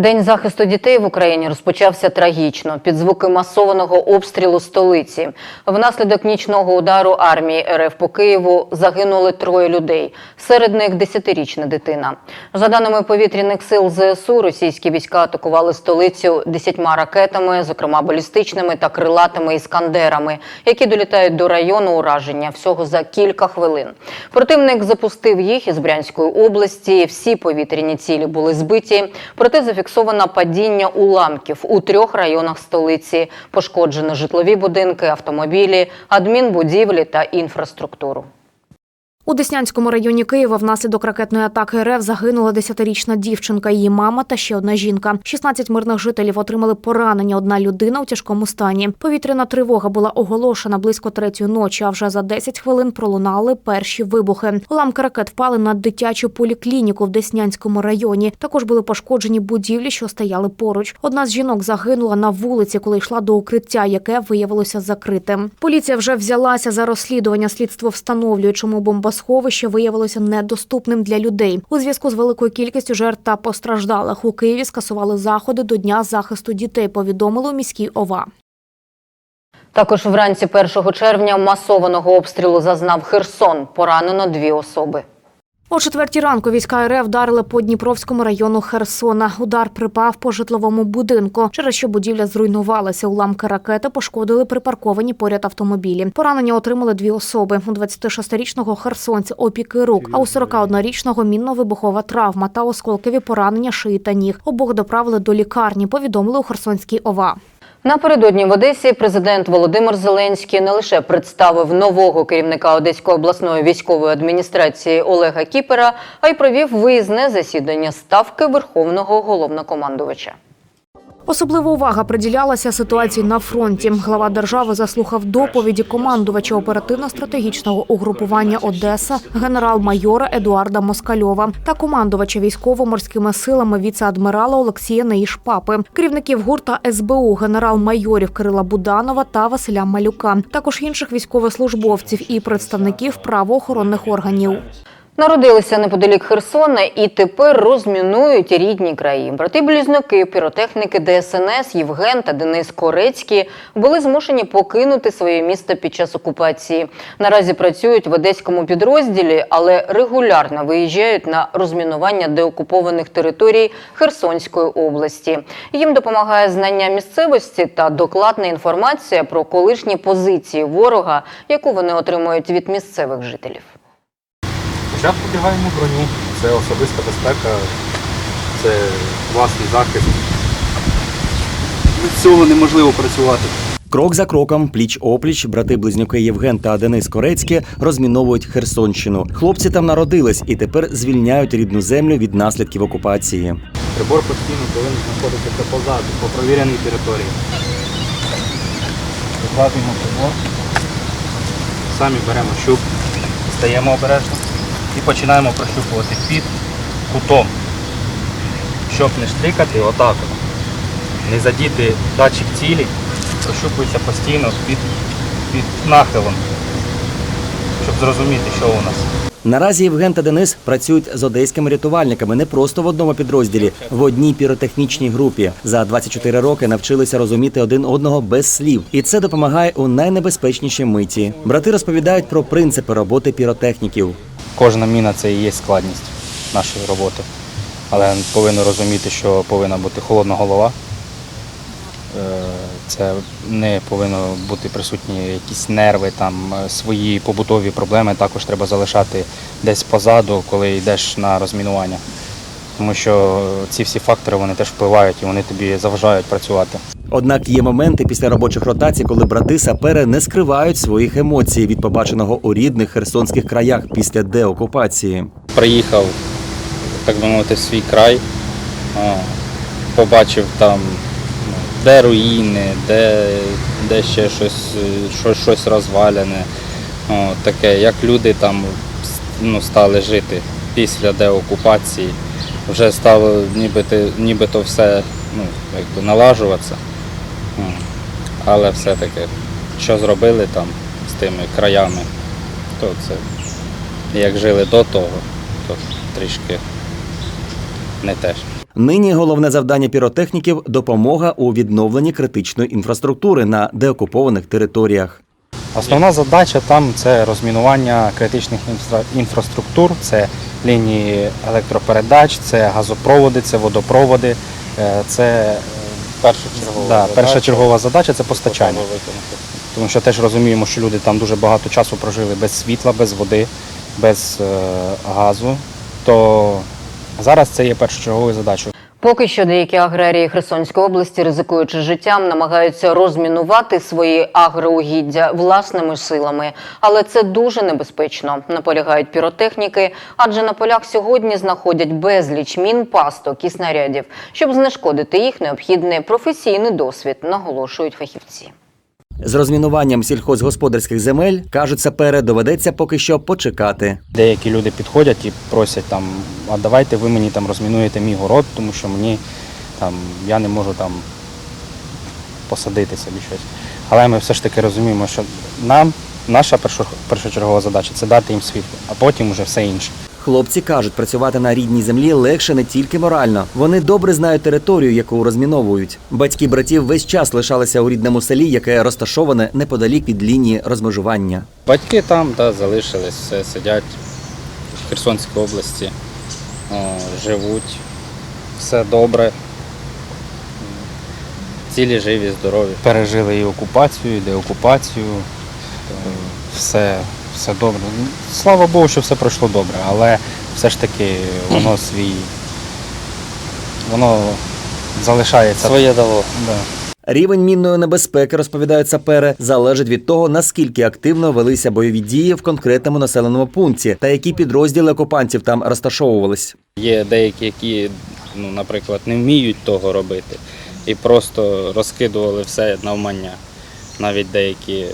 День захисту дітей в Україні розпочався трагічно під звуки масованого обстрілу столиці. Внаслідок нічного удару армії РФ по Києву загинули троє людей. Серед них десятирічна дитина. За даними повітряних сил ЗСУ, російські війська атакували столицю десятьма ракетами, зокрема балістичними та крилатими іскандерами, які долітають до району ураження всього за кілька хвилин. Противник запустив їх із Брянської області. Всі повітряні цілі були збиті. Проте зафіксовано падіння уламків у трьох районах столиці. Пошкоджено житлові будинки, автомобілі, адмінбудівлі та інфраструктуру. У Деснянському районі Києва внаслідок ракетної атаки РФ загинула 10-річна дівчинка, її мама та ще одна жінка. 16 мирних жителів отримали поранення. Одна людина у тяжкому стані. Повітряна тривога була оголошена близько третьої ночі. А вже за 10 хвилин пролунали перші вибухи. Уламки ракет впали на дитячу поліклініку в Деснянському районі. Також були пошкоджені будівлі, що стояли поруч. Одна з жінок загинула на вулиці, коли йшла до укриття, яке виявилося закритим. Поліція вже взялася за розслідування. Слідство встановлює, чому бомбосховище виявилося недоступним для людей. У зв'язку з великою кількістю жертв та постраждалих у Києві скасували заходи до Дня захисту дітей. Повідомили у міській ОВА. Також вранці 1 червня масованого обстрілу зазнав Херсон. Поранено дві особи. О четвертій ранку війська РФ вдарили по Дніпровському району Херсона. Удар припав по житловому будинку, через що будівля зруйнувалася. Уламки ракети пошкодили припарковані поряд автомобілі. Поранення отримали дві особи: у 26-річного херсонця опіки рук, а у 41-річного мінно-вибухова травма та осколкові поранення шиї та ніг. Обох доправили до лікарні. Повідомили у Херсонській ОВА. Напередодні в Одесі президент Володимир Зеленський не лише представив нового керівника Одеської обласної військової адміністрації Олега Кіпера, а й провів виїзне засідання ставки Верховного головнокомандувача. Особлива увага приділялася ситуації на фронті. Глава держави заслухав доповіді командувача оперативно-стратегічного угрупування Одеса генерал-майора Едуарда Москальова та командувача військово-морськими силами віце-адмірала Олексія Неїшпапи, керівників гурта СБУ генерал-майорів Кирила Буданова та Василя Малюка, також інших військовослужбовців і представників правоохоронних органів. Народилися неподалік Херсона і тепер розмінують рідні краї. Брати-близнюки, піротехніки ДСНС Євген та Денис Корецькі були змушені покинути своє місто під час окупації. Наразі працюють в одеському підрозділі, але регулярно виїжджають на розмінування деокупованих територій Херсонської області. Їм допомагає знання місцевості та докладна інформація про колишні позиції ворога, яку вони отримують від місцевих жителів. Спочатку вдягаємо броню, це особиста безпека, це власний захист. Без цього неможливо працювати. Крок за кроком, пліч опліч, брати-близнюки Євген та Денис Корецькі розміновують Херсонщину. Хлопці там народились і тепер звільняють рідну землю від наслідків окупації. Прибор постійно повинен знаходитися позаду, по провіреній території. Викладуємо прибор, самі беремо щуп, стаємо обережно і починаємо прощупувати під кутом, щоб не штрикати отак. Не задіти датчик цілі, прощупується постійно під, під нахилом, щоб зрозуміти, що у нас. Наразі Євген та Денис працюють з одеськими рятувальниками не просто в одному підрозділі, в одній піротехнічній групі. За 24 роки навчилися розуміти один одного без слів, і це допомагає у найнебезпечнішій миті. Брати розповідають про принципи роботи піротехніків. Кожна міна це і є складність нашої роботи. Але повинен розуміти, що повинна бути холодна голова. Е, Це не повинно бути присутні якісь нерви, там е, свої побутові проблеми також треба залишати десь позаду, коли йдеш на розмінування. Тому що ці всі фактори вони теж впливають і вони тобі заважають працювати. Однак є моменти після робочих ротацій, коли брати сапери не скривають своїх емоцій від побаченого у рідних херсонських краях після деокупації. приїхав, так би мовити, в свій край, побачив там, де руїни, де, де ще щось, щось, щось розвалене, О, таке, як люди там ну, стали жити після деокупації. Вже стало нібито, нібито все ну, якби налажуватися. Але все-таки, що зробили там з тими краями, то це як жили до того, то трішки не те. ж. Нині головне завдання піротехніків допомога у відновленні критичної інфраструктури на деокупованих територіях. Основна задача там це розмінування критичних інфра- інфраструктур, це лінії електропередач, це газопроводи, це водопроводи, е, це Першочергова да, задача. перша чергова задача це постачання. Тому що теж розуміємо, що люди там дуже багато часу прожили без світла, без води, без е, газу. То зараз це є першочерговою задачою. Поки що деякі аграрії Херсонської області, ризикуючи життям, намагаються розмінувати свої агроугіддя власними силами, але це дуже небезпечно. Наполягають піротехніки, адже на полях сьогодні знаходять безліч мін, пасток і снарядів. Щоб знешкодити їх, необхідний професійний досвід, наголошують фахівці. З розмінуванням сільхозгосподарських земель кажуть сапери, доведеться поки що почекати. Деякі люди підходять і просять там, а давайте ви мені там розмінуєте мій город, тому що мені там я не можу там посадити собі щось. Але ми все ж таки розуміємо, що нам наша першочергова задача це дати їм світло, а потім уже все інше. Хлопці кажуть, працювати на рідній землі легше не тільки морально. Вони добре знають територію, яку розміновують. Батьки братів весь час лишалися у рідному селі, яке розташоване неподалік від лінії розмежування. Батьки там да, залишились, все сидять в Херсонській області, живуть, все добре. Цілі живі, здорові. Пережили і окупацію, і деокупацію. Е, Все, все добре. Ну, Слава Богу, що все пройшло добре, але все ж таки воно свій. Воно залишається. Своє дало. Да. Рівень мінної небезпеки, розповідають сапери, залежить від того, наскільки активно велися бойові дії в конкретному населеному пункті та які підрозділи окупантів там розташовувались. Є деякі, які, ну, наприклад, не вміють того робити і просто розкидували все навмання. Навіть деякі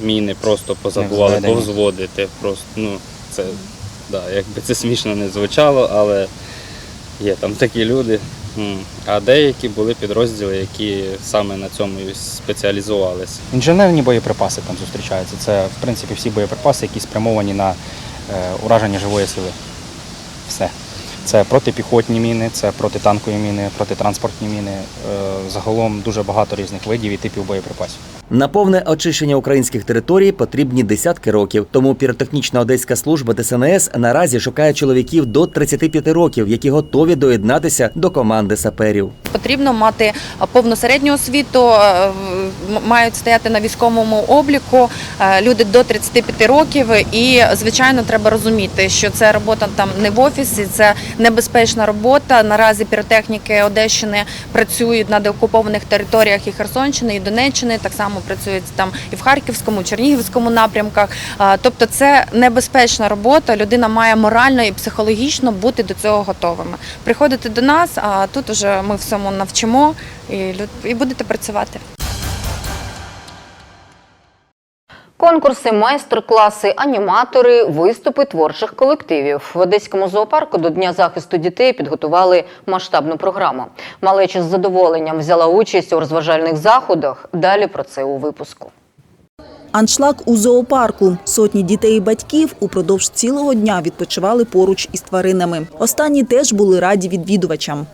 міни просто позабували Невзведені. повзводити. Просто, ну, це, да, якби це смішно не звучало, але є там такі люди. А деякі були підрозділи, які саме на цьому і спеціалізувалися. Інженерні боєприпаси там зустрічаються. Це, в принципі, всі боєприпаси, які спрямовані на е, ураження живої сили. Все. Це протипіхотні міни, це протитанкові міни, протитранспортні міни. Е, Загалом дуже багато різних видів і типів боєприпасів. На повне очищення українських територій потрібні десятки років. Тому піротехнічна одеська служба ДСНС наразі шукає чоловіків до 35 років, які готові доєднатися до команди саперів. Потрібно мати повну середню освіту, е, мають стояти на військовому обліку е, люди до 35 років. І звичайно, треба розуміти, що це робота там не в офісі, це небезпечна робота. Наразі піротехніки Одещини працюють на деокупованих територіях і Херсонщини, і Донеччини. Так само працюють там і в Харківському, і Чернігівському напрямках. Тобто, це небезпечна робота. Людина має морально і психологічно бути до цього готовими. Приходите до нас, а тут уже ми всьому навчимо і і будете працювати. Конкурси, майстер-класи, аніматори, виступи творчих колективів. В Одеському зоопарку до Дня захисту дітей підготували масштабну програму. Малеча з задоволенням взяла участь у розважальних заходах. Далі про це у випуску. Аншлаг у зоопарку. Сотні дітей і батьків упродовж цілого дня відпочивали поруч із тваринами. Останні теж були раді відвідувачам.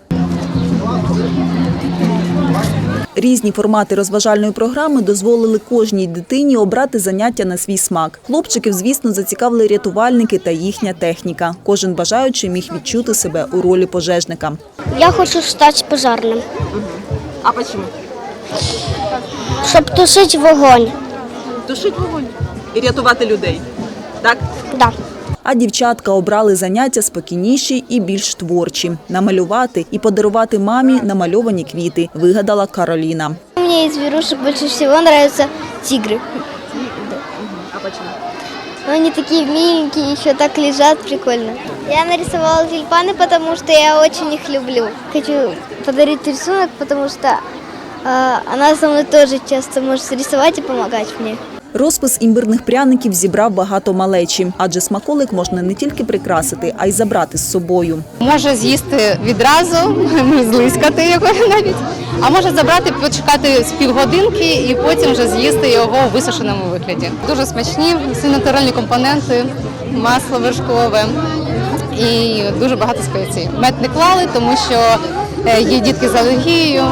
Різні формати розважальної програми дозволили кожній дитині обрати заняття на свій смак. Хлопчиків, звісно, зацікавили рятувальники та їхня техніка. Кожен бажаючий міг відчути себе у ролі пожежника. Я хочу стати пожарним, А почему? щоб тушити вогонь. Тушить вогонь і рятувати людей. Так? Да. А дівчатка обрали заняття спокійніші і більш творчі намалювати і подарувати мамі намальовані квіти. Вигадала Кароліна. Мне из зверушек больше всего нравятся тигры. А почему? Но они такие миленькие, еще так лежат прикольно. Я нарисовала тюльпаны, потому что я очень их люблю. Хочу подарить рисунок, потому что э, она со мной тоже часто может рисовать и помогать мне. Розпис імбирних пряників зібрав багато малечі, адже смаколик можна не тільки прикрасити, а й забрати з собою. Може з'їсти відразу, злискати його навіть, а може забрати, почекати з півгодинки і потім вже з'їсти його у висушеному вигляді. Дуже смачні, всі натуральні компоненти, масло вершкове і дуже багато спецій. Мед не клали, тому що е, є дітки з алергією,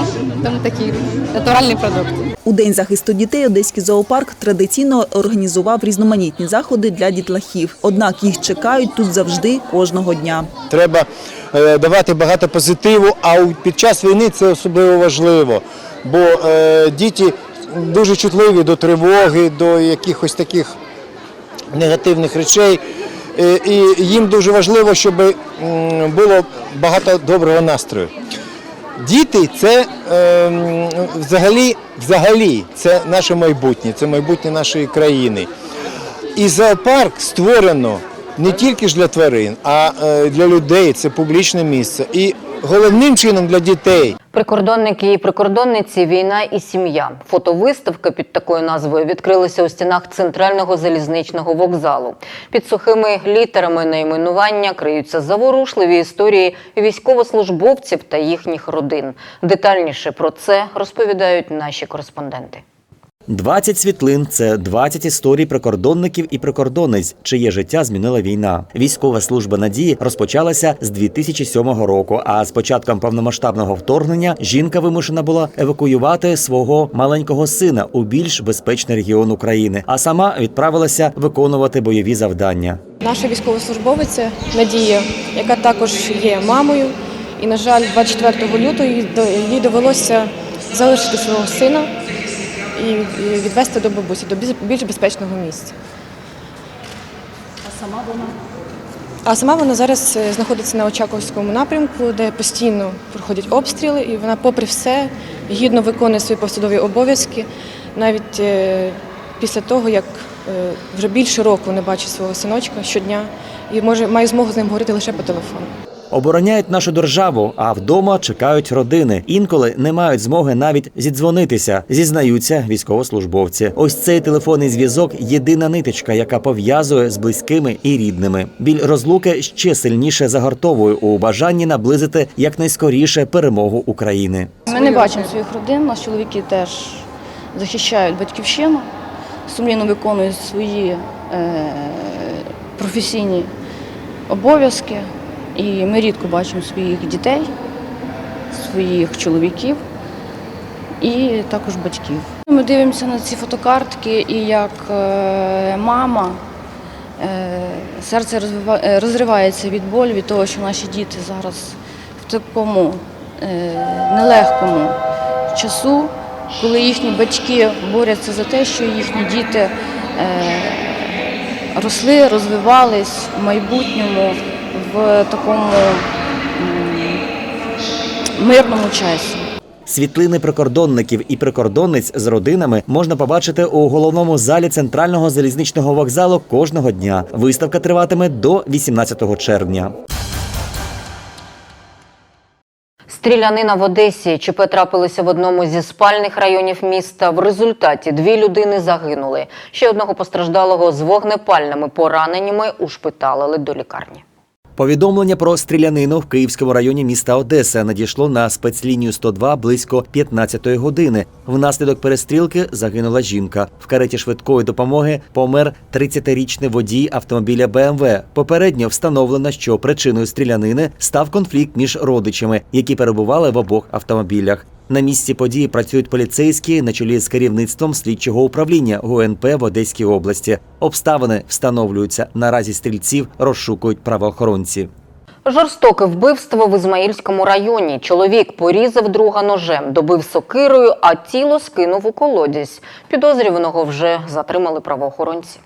тому такий натуральний продукт. У День захисту дітей Одеський зоопарк традиційно організував різноманітні заходи для дітлахів. Однак їх чекають тут завжди кожного дня. Треба е, давати багато позитиву, а під час війни це особливо важливо, бо е, діти дуже чутливі до тривоги, до якихось таких негативних речей. Е, І їм дуже важливо, щоб було багато доброго настрою. Діти це е, взагалі, взагалі це наше майбутнє, це майбутнє нашої країни. І зоопарк створено не тільки ж для тварин, а е, для людей. Це публічне місце. І головним чином для дітей. Прикордонники і прикордонниці, війна і сім'я. Фотовиставка під такою назвою відкрилася у стінах центрального залізничного вокзалу. Під сухими літерами найменування криються заворушливі історії військовослужбовців та їхніх родин. Детальніше про це розповідають наші кореспонденти. 20 світлин це 20 історій прикордонників і прикордонниць, чиє життя змінила війна. Військова служба надії розпочалася з 2007 року. А з початком повномасштабного вторгнення жінка вимушена була евакуювати свого маленького сина у більш безпечний регіон України, а сама відправилася виконувати бойові завдання. Наша військовослужбовиця Надія, яка також є мамою, і, на жаль, 24 лютого їй довелося залишити свого сина і відвезти до бабусі, до більш- більш безпечного місця. А сама вона? А сама вона зараз е, знаходиться на Очаковському напрямку, де постійно проходять обстріли, і вона, попри все, гідно виконує свої посадові обов'язки, навіть е, після того, як е, вже більше року не бачить свого синочка щодня і може має змогу з ним говорити лише по телефону. Обороняють нашу державу, а вдома чекають родини. Інколи не мають змоги навіть зідзвонитися, зізнаються військовослужбовці. Ось цей телефонний зв'язок єдина ниточка, яка пов'язує з близькими і рідними. Біль розлуки ще сильніше загортовує у бажанні наблизити якнайскоріше перемогу України. Ми не бачимо своїх родин, наші чоловіки теж захищають батьківщину, сумлінно виконують свої е, професійні обов'язки. І ми рідко бачимо своїх дітей, своїх чоловіків і також батьків. Ми дивимося на ці фотокартки, і як е, мама е, серце е, розривається від болю, від того, що наші діти зараз в такому нелегкому часу, коли їхні батьки борються за те, що їхні діти росли, розвивались в майбутньому в такому мирному часі. Світлини прикордонників і прикордонниць з родинами можна побачити у головному залі центрального залізничного вокзалу кожного дня. Виставка триватиме до 18 червня. Стрілянина в Одесі ЧП трапилися в одному зі спальних районів міста. В результаті дві людини загинули. Ще одного постраждалого з вогнепальними пораненнями ушпиталили до лікарні. Повідомлення про стрілянину в Київському районі міста Одеса надійшло на спецлінію 102 близько 15-ї години. Внаслідок перестрілки загинула жінка. В кареті швидкої допомоги помер 30-річний водій автомобіля БМВ. Попередньо встановлено, що причиною стрілянини став конфлікт між родичами, які перебували в обох автомобілях. На місці події працюють поліцейські на чолі з керівництвом слідчого управління ГУНП в Одеській області. Обставини встановлюються. Наразі стрільців розшукують правоохоронці. Жорстоке вбивство в Ізмаїльському районі. Чоловік порізав друга ножем, добив сокирою, а тіло скинув у колодязь. Підозрюваного вже затримали правоохоронці.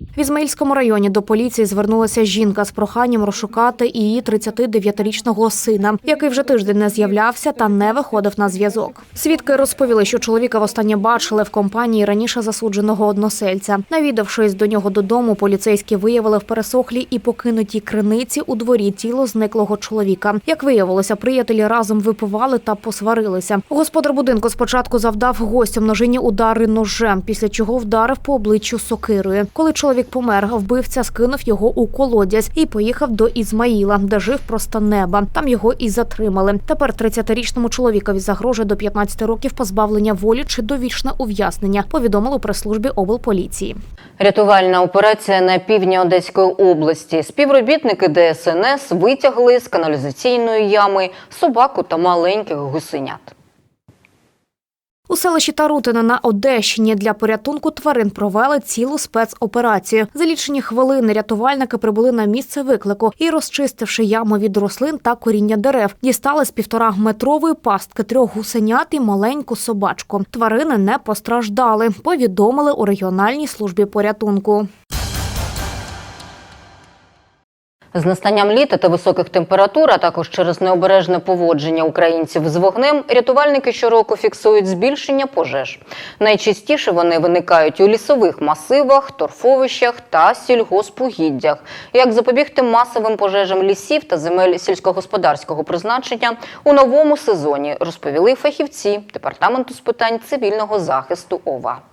В Ізмаїльському районі до поліції звернулася жінка з проханням розшукати її 39-річного сина, який вже тиждень не з'являвся та не виходив на зв'язок. Свідки розповіли, що чоловіка востаннє бачили в компанії раніше засудженого односельця. Навідавшись до нього додому, поліцейські виявили в пересохлій і покинутій криниці у дворі тіло зниклого чоловіка. Як виявилося, приятелі разом випивали та посварилися. Господар будинку спочатку завдав гостям ножині удари ножем, після чого вдарив по обличчю сокирою. Коли чоловік помер, вбивця скинув його у колодязь і поїхав до Ізмаїла, де жив просто неба. Там його і затримали. Тепер 30-річному чоловікові загрожує до 15 років позбавлення волі чи довічне ув'язнення. Повідомили у прес-службі облполіції. Рятувальна операція на півдні Одеської області. Співробітники ДСНС витягли з каналізаційної ями собаку та маленьких гусенят. У селищі Тарутина на Одещині для порятунку тварин провели цілу спецоперацію. За лічені хвилини рятувальники прибули на місце виклику і, розчистивши яму від рослин та коріння дерев, дістали з півтора метрової пастки трьох гусенят і маленьку собачку. Тварини не постраждали. Повідомили у регіональній службі порятунку. З настанням літа та високих температур, а також через необережне поводження українців з вогнем, рятувальники щороку фіксують збільшення пожеж. Найчастіше вони виникають у лісових масивах, торфовищах та сільгоспугіддях. Як запобігти масовим пожежам лісів та земель сільськогосподарського призначення у новому сезоні, розповіли фахівці департаменту з питань цивільного захисту ОВА.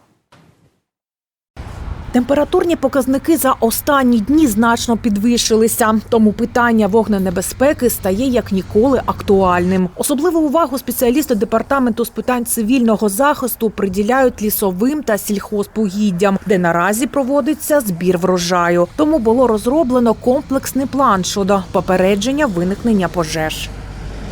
Температурні показники за останні дні значно підвищилися, тому питання вогненебезпеки стає як ніколи актуальним. Особливу увагу спеціалісти департаменту з питань цивільного захисту приділяють лісовим та сільхозпугіддям, де наразі проводиться збір врожаю. Тому було розроблено комплексний план щодо попередження виникнення пожеж.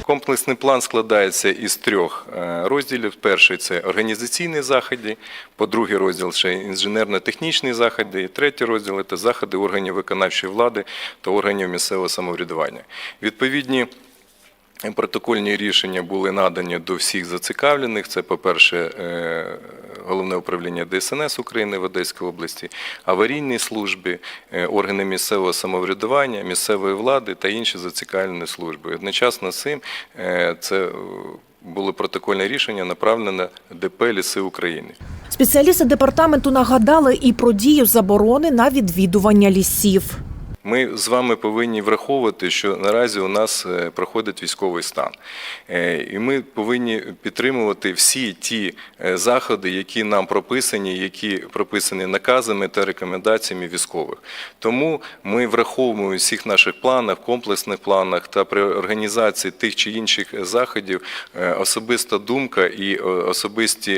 Комплексний план складається із трьох е, розділів. Перший це організаційні заходи, по-друге, розділ ще інженерно-технічні заходи, і третій розділ це заходи органів виконавчої влади та органів місцевого самоврядування. Відповідні Протокольні рішення були надані до всіх зацікавлених. Це, по-перше, е, головне управління ДСНС України в Одеській області, аварійні служби, е, органи місцевого самоврядування, місцевої влади та інші зацікавлені служби. Одночасно з цим е, це було протокольне рішення направлене на ДП Ліси України. Спеціалісти департаменту нагадали і про дію заборони на відвідування лісів. Ми з вами повинні враховувати, що наразі у нас е, проходить військовий стан, Е, і ми повинні підтримувати всі ті е, заходи, які нам прописані, які прописані наказами та рекомендаціями військових. Тому ми враховуємо у всіх наших планах, комплексних планах та при організації тих чи інших заходів особиста думка і особисті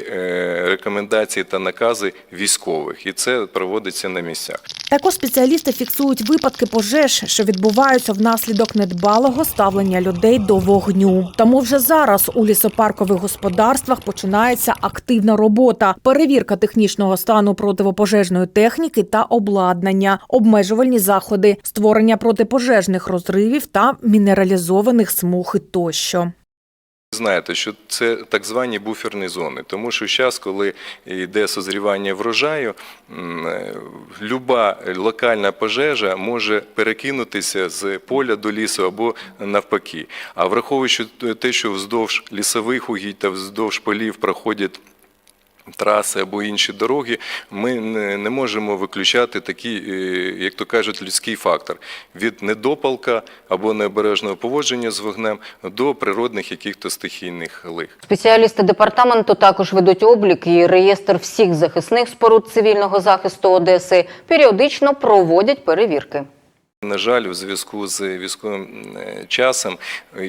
рекомендації та накази військових, і це проводиться на місцях. Також спеціалісти фіксують випадки пожеж, що відбуваються внаслідок недбалого ставлення людей до вогню. Тому вже зараз у лісопаркових господарствах починається активна робота, перевірка технічного стану противопожежної техніки та обладнання, обмежувальні заходи, створення протипожежних розривів та мінералізованих смуг тощо. Знаєте, що це так звані буферні зони, тому що зараз, коли йде созрівання врожаю, е, люба локальна пожежа може перекинутися з поля до лісу або навпаки. А враховуючи те, що вздовж лісових угідь та вздовж полів проходять траси або інші дороги, ми не, можемо виключати такий, е, як то кажуть, людський фактор від недопалка або необережного поводження з вогнем до природних якихось стихійних лих. Спеціалісти департаменту також ведуть облік і реєстр всіх захисних споруд цивільного захисту Одеси. Періодично проводять перевірки. На жаль, у зв'язку з військовим е, часом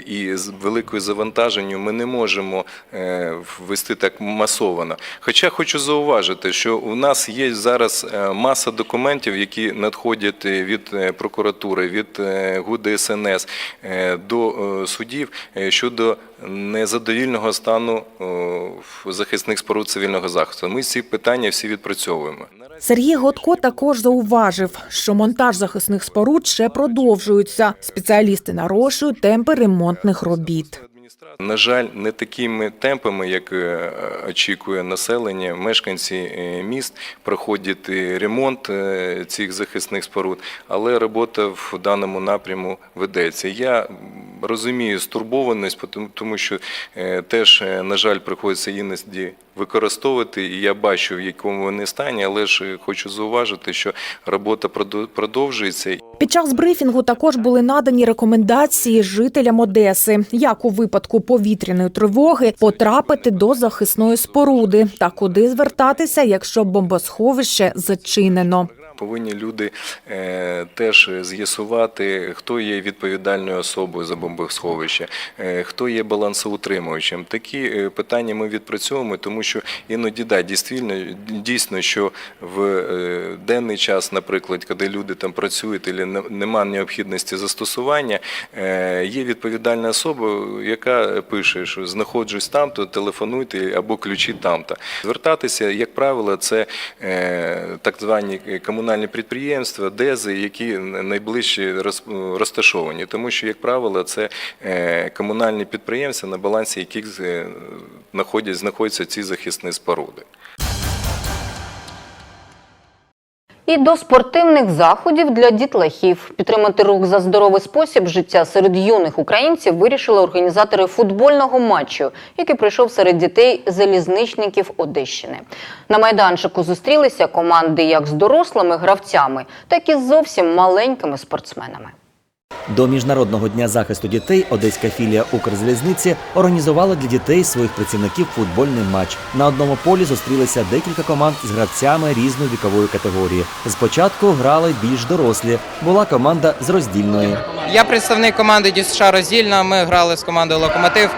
і з великою завантаженням ми не можемо е, ввести так масовано. Хоча хочу зауважити, що у нас є зараз е, маса документів, які надходять від прокуратури, від ГУДСНС ГУ до судів щодо незадовільного стану е, захисних споруд цивільного захисту. Ми ці питання всі відпрацьовуємо. Сергій Годко також зауважив, що монтаж захисних споруд ще продовжується. Спеціалісти нарощують темпи ремонтних робіт. На жаль, не такими темпами, як е, очікує населення, мешканці е, міст проходять е, ремонт цих захисних споруд, але робота в даному напряму ведеться. Я розумію стурбованість, тому що теж, на жаль, приходиться іноді використовувати, і я бачу, в якому вони стані, але ж хочу зауважити, що робота продовжується. Під час брифінгу також були надані рекомендації жителям Одеси, як у випадку повітряної тривоги потрапити до захисної споруди та куди звертатися, якщо бомбосховище зачинено. Повинні люди е, теж з'ясувати, хто є відповідальною особою за бомбосховище, е, хто є балансоутримувачем. Такі е, питання ми відпрацьовуємо, тому що іноді да, дійсно, дійсно, що в денний час, наприклад, коли люди там працюють, або немає необхідності застосування, є відповідальна особа, яка пише, що знаходжусь там-то, телефонуйте або ключі там-то. Звертатися, як правило, це так звані комунальні підприємства, ДЕЗи, які найближче роз- розташовані. Тому що, як правило, це е, комунальні підприємства, на балансі яких е, знаходять- знаходяться ці захисні споруди. І до спортивних заходів для дітлахів підтримати рух за здоровий спосіб життя серед юних українців вирішили організатори футбольного матчу, який пройшов серед дітей залізничників Одещини. На майданчику зустрілися команди як з дорослими гравцями, так і з зовсім маленькими спортсменами. До міжнародного дня захисту дітей одеська філія Укрзалізниці організувала для дітей своїх працівників футбольний матч. На одному полі зустрілися декілька команд з гравцями різної вікової категорії. Спочатку грали більш дорослі. Була команда з роздільної. Я представник команди ДЮСШ Роздільна. Ми грали з командою Локомотив.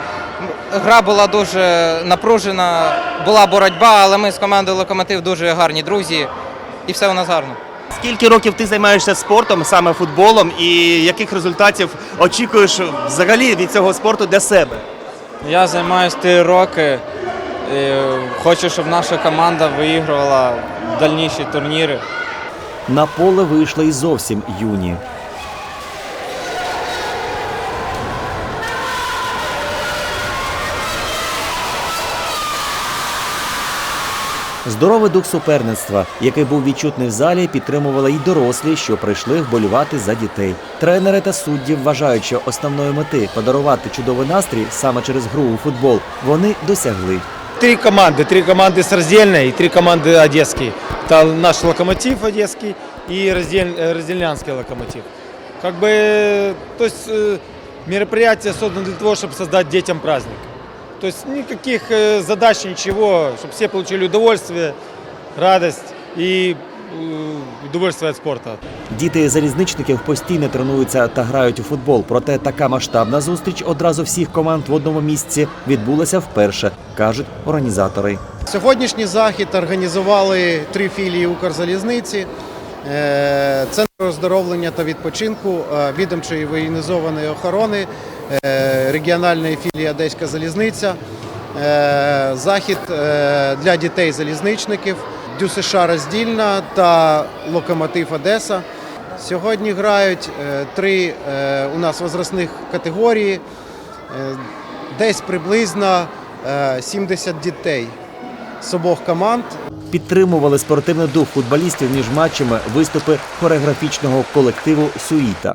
Гра була дуже напружена, була боротьба, але ми з командою Локомотив дуже гарні друзі, і все у нас гарно. Скільки років ти займаєшся спортом, саме футболом, і яких результатів очікуєш взагалі від цього спорту для себе? Я займаюся три роки. І хочу, щоб наша команда виігрувала дальніші турніри. На поле вийшли й зовсім юні. Здоровий дух суперництва, який був відчутний в залі, підтримували й дорослі, що прийшли вболівати за дітей. Тренери та судді вважають, що основної мети подарувати чудовий настрій саме через гру у футбол вони досягли. Три команды, три команды с раздельной и три команды одесские. Это наш локомотив одесский и раздель, э, раздельнянский локомотив. Как бы, то есть э, мероприятие создано для того, чтобы создать детям праздник. То есть никаких э, задач, ничего, чтобы все получили удовольствие, радость и э, удовольствие от спорта. Діти залізничників постійно тренуються та грають у футбол. Проте така масштабна зустріч одразу всіх команд в одному місці відбулася вперше, кажуть організатори. Сьогоднішній захід організували три філії Укрзалізниці. Е, Центр оздоровлення та відпочинку е, відомчої воєнізованої охорони, е, регіональної філії Одеська залізниця, е, захід е, для дітей залізничників, ДЮСШ Роздільна та Локомотив Одеса. Сьогодні грають е, три е, у нас возрастних категорії, е, десь приблизно е, 70 дітей з обох команд. Підтримували спортивний дух футболістів між матчами виступи хореографічного колективу Суїта.